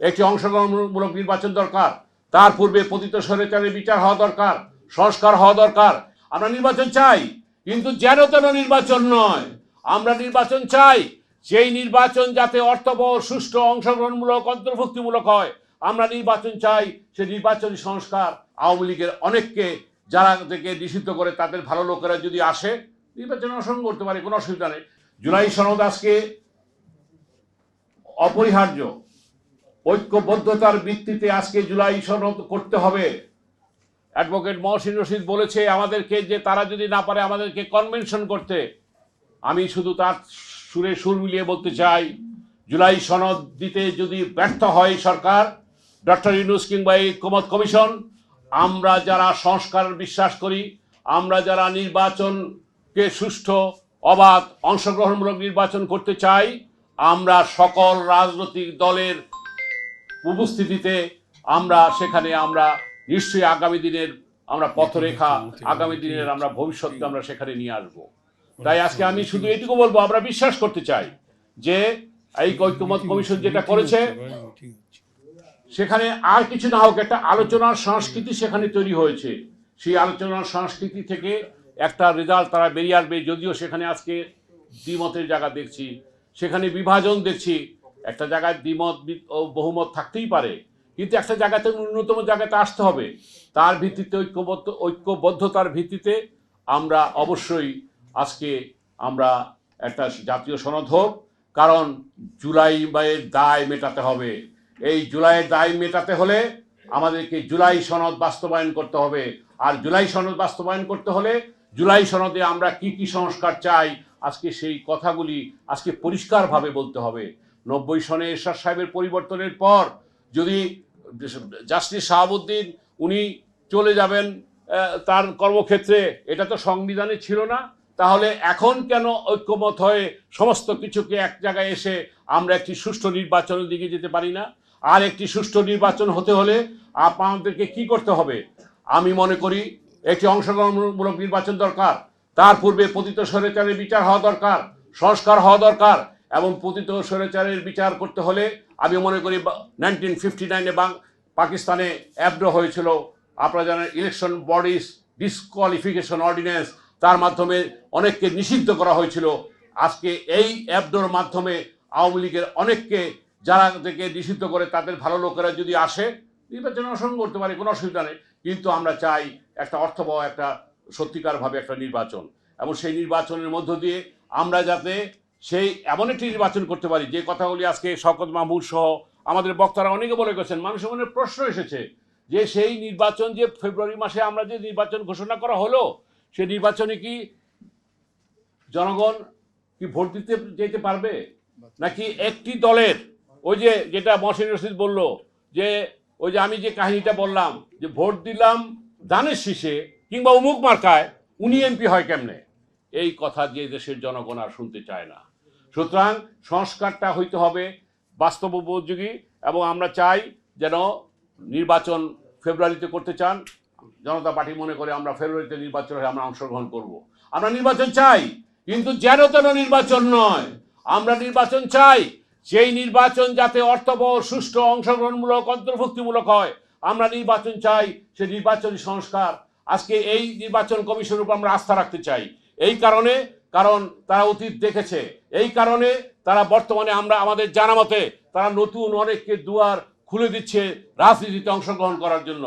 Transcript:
একটি অংশগ্রহণমূলক নির্বাচন দরকার। তার পূর্বে পতিত স্বৈরাচারের বিচার হওয়া দরকার, সংস্কার হওয়া দরকার। আমরা নির্বাচন চাই, কিন্তু যেন তেন নির্বাচন নয়। আমরা নির্বাচন চাই সেই নির্বাচন যাতে অর্থবহ, সুষ্ঠু, অংশগ্রহণমূলক, অন্তর্ভুক্তিমূলক হয়। আমরা নির্বাচন চাই, সে নির্বাচনী সংস্কার আওয়ামী লীগের অনেককে, যারা থেকে নিষিদ্ধ করে তাদের ভালো লোকেরা যদি আসে, নির্বাচনে অংশগ্রহণ করতে পারে, কোনো অসুবিধা নেই। জুলাই সনদ আজকে অপরিহার্য। ঐক্যবদ্ধতার ভিত্তিতে আজকে জুলাই সনদ করতে হবে। অ্যাডভোকেট মহসিন রশিদ বলেছে, আমাদেরকে যে তারা যদি না পারে, আমাদেরকে কনভেনশন করতে। আমি শুধু তার সুরে সুর মিলিয়ে বলতে চাই, জুলাই সনদ দিতে যদি ব্যর্থ হয় সরকার, ডক্টর ইউনুস কিংবা এই কমিশন, আমরা যারা সংস্কার বিশ্বাস করি, আমরা যারা নির্বাচনকে সুষ্ঠু, অবাধ, অংশগ্রহণমূলক নির্বাচন করতে চাই, আমরা সকল রাজনৈতিক দলের উপস্থিতিতে আমরা, সেখানে আমরা নিশ্চয়ই আগামী দিনের আমরা পথরেখা, আগামী দিনের আমরা ভবিষ্যৎকে আমরা সেখানে নিয়ে আসব। তাই আজকে আমি শুধু এটুকু বলব, আমরা বিশ্বাস করতে চাই যে এই ঐক্যমত কমিশন যেটা করেছে, সেখানে আর কিছু না হোক, একটা আলোচনার সংস্কৃতি সেখানে তৈরি হয়েছে। সেই আলোচনার সংস্কৃতি থেকে একটা রেজাল্ট তারা বেরিয়ে আসবে, যদিও সেখানে আজকে দ্বিমতের জায়গা দেখছি, সেখানে বিভাজন দেখছি। একটা জায়গায় দ্বিমত ও বহুমত থাকতেই পারে। কিন্তু একটা জায়গাতে ন্যূনতম জায়গাতে আসতে হবে। তার ভিত্তিতে ঐক্যবদ্ধ, ঐক্যবদ্ধতার ভিত্তিতে আমরা অবশ্যই আজকে আমরা একটা জাতীয় সনদ হোক, কারণ জুলাই বাইয়ের দায় মেটাতে হবে। এই জুলাইয়ের দায় মেটাতে হলে আমাদেরকে জুলাই সনদ বাস্তবায়ন করতে হবে। আর জুলাই সনদ বাস্তবায়ন করতে হলে জুলাই সনদে আমরা কি কি সংস্কার চাই, আজকে সেই কথাগুলি আজকে পরিষ্কারভাবে বলতে হবে। নব্বই সনে এরশাদ সাহেবের পরিবর্তনের পর যদি জাস্টিস শাহাবুদ্দিন উনি চলে যাবেন তার কর্মক্ষেত্রে, এটা তো সংবিধানে ছিল না, তাহলে এখন কেন ঐক্যমত হয়ে সমস্ত কিছুকে এক জায়গায় এসে আমরা একটি সুষ্ঠু নির্বাচনের দিকে যেতে পারি না? আর একটি সুষ্ঠু নির্বাচন হতে হলে আমাদেরকে কি করতে হবে? আমি মনে করি একটি অংশগ্রহণমূলক নির্বাচন দরকার, তার পূর্বে পতিত স্বৈরাচারের বিচার হওয়া দরকার, সংস্কার হওয়া দরকার এবং পতিত স্বৈরাচারের বিচার করতে হলে আমি মনে করি নাইনটিন ফিফটি নাইনে বাং পাকিস্তানে অ্যাব্রো হয়েছিল। আপনারা জানেন ইলেকশন বডিস ডিসকোয়ালিফিকেশন অর্ডিন্যান্স তার মাধ্যমে অনেককে নিষিদ্ধ করা হয়েছিল। আজকে এই অ্যাবডোর মাধ্যমে আওয়ামী লীগের অনেককে, যারা থেকে নিষিদ্ধ করে তাদের ভালো লোকেরা যদি আসে, নির্বাচনে অংশগ্রহণ করতে পারে, কোনো অসুবিধা নেই। কিন্তু আমরা চাই একটা অর্থবহ, একটা সত্যিকারভাবে একটা নির্বাচন। এবং সেই নির্বাচনের মধ্য দিয়ে আমরা যাতে সেই এমন একটি নির্বাচন করতে পারি, যে কথাগুলি আজকে শকত মাহমুদ সহ আমাদের বক্তারা অনেকে বলে গেছেন, মানুষের মনে প্রশ্ন এসেছে যে সেই নির্বাচন যে ফেব্রুয়ারি মাসে আমরা যে নির্বাচন ঘোষণা করা হলো সেই নির্বাচনে কি জনগণ কি ভোট দিতে যেতে পারবে? নাকি একটি দলের, ওই যে যেটা মহসিন রশিদ বলল, যে ওই যে আমি যে কাহিনীটা বললাম, যে ভোট দিলাম দানের শীষে কিংবা অমুক মার্কায়, উনি এমপি হয় কেমনে? এই কথা যে দেশের জনগণ আর শুনতে চায় না। সুতরাং সংস্কারটা হইতে হবে বাস্তব উপযোগী এবং আমরা চাই যেন নির্বাচন ফেব্রুয়ারিতে করতে চান। জনতা পার্টি মনে করে আমরা ফেব্রুয়ারিতে নির্বাচন হয়ে আমরা অংশগ্রহণ করব। আমরা নির্বাচন চাই, কিন্তু যেন তেন নির্বাচন নয়, আমরা নির্বাচন চাই সেই নির্বাচন যাতে অর্থবহ, সুষ্ঠু, অংশগ্রহণমূলক, অন্তর্ভুক্তিমূলক হয়, আমরা নির্বাচন চাই, সে নির্বাচনী সংস্কার। আজকে এই নির্বাচন কমিশনের উপর আমরা আস্থা রাখতে চাই। এই কারণে কারণ তারা অতীত দেখেছে। এই কারণে তারা বর্তমানে আমরা আমাদের জানামতে তারা নতুন অনেককে দুয়ার খুলে দিচ্ছে রাজনীতিতে অংশগ্রহণ করার জন্য।